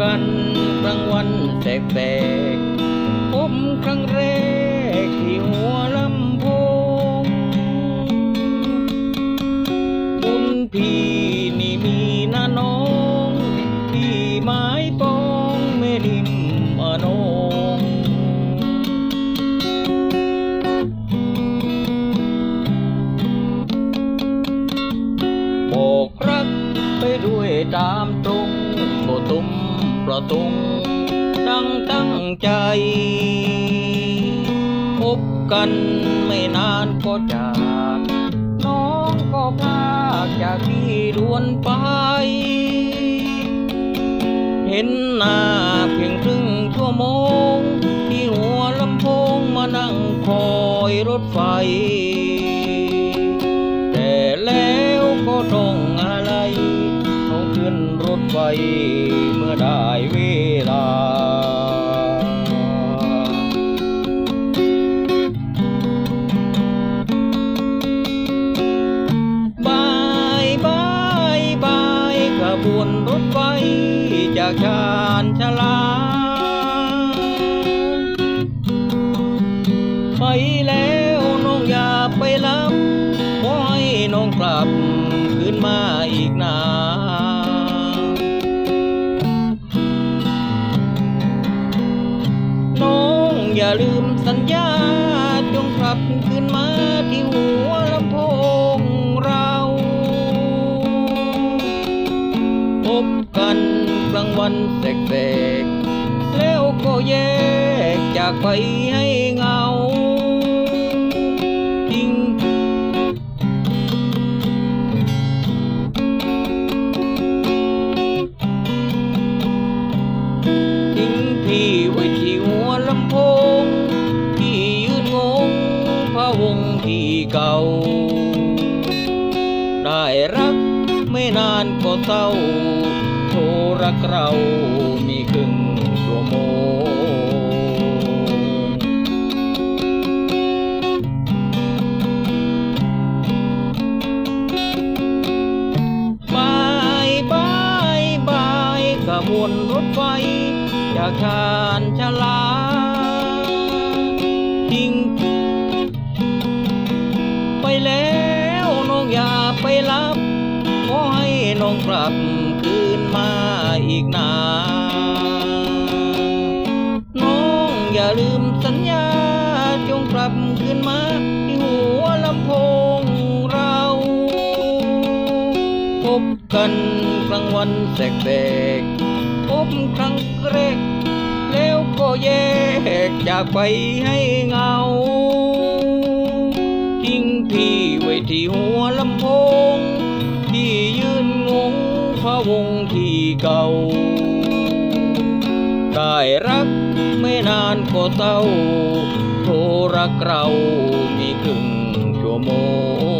กันกลางวันแสกๆพบครั้งแรกที่หัวลำโพงบุญพี่นี่มีนาน้องที่ไม้ปองไม่ริมอนงบอกรักไปด้วยตา ประตุงดังตั้งใจ พบกันไม่นานก็จาก น้องก็พาจากที่ด่วนไป เห็นหน้าเพียงครึ่งชั่วโมง ที่หัวลำโพงมานั่งคอยรถไฟ เมื่อได้เวลา บายบายบายขบวนรถไฟจากชานชลา ไปแล้วน้องอย่าไปลับขอให้น้องกลับ ลืมสัญญาจงกลับคืนมาที่หัวลำโพงเราพบกันกลางวันแสกๆแล้วก็แยกจากไปให้เงา ที่เก่า ได้รักไม่นานก็เศร้าโทรรักเรามีครึ่งชั่วโมงบายบายบายขบวนรถไฟจากชานชลาทิ้ง งกลับคืนมาอีกนาน้องอย่าลืมสัญญาจงกลับคืนมาที่หัวลำโพงเรา พบกันกลางวันแสกๆพบครั้งแรกแล้วก็แยกจากไปให้เงาทิ้งพี่ไว้ที่หัว พะวงที่เก่า ได้รักไม่นานก็เศร้าโทรรักเรามีครึ่งชั่วโมง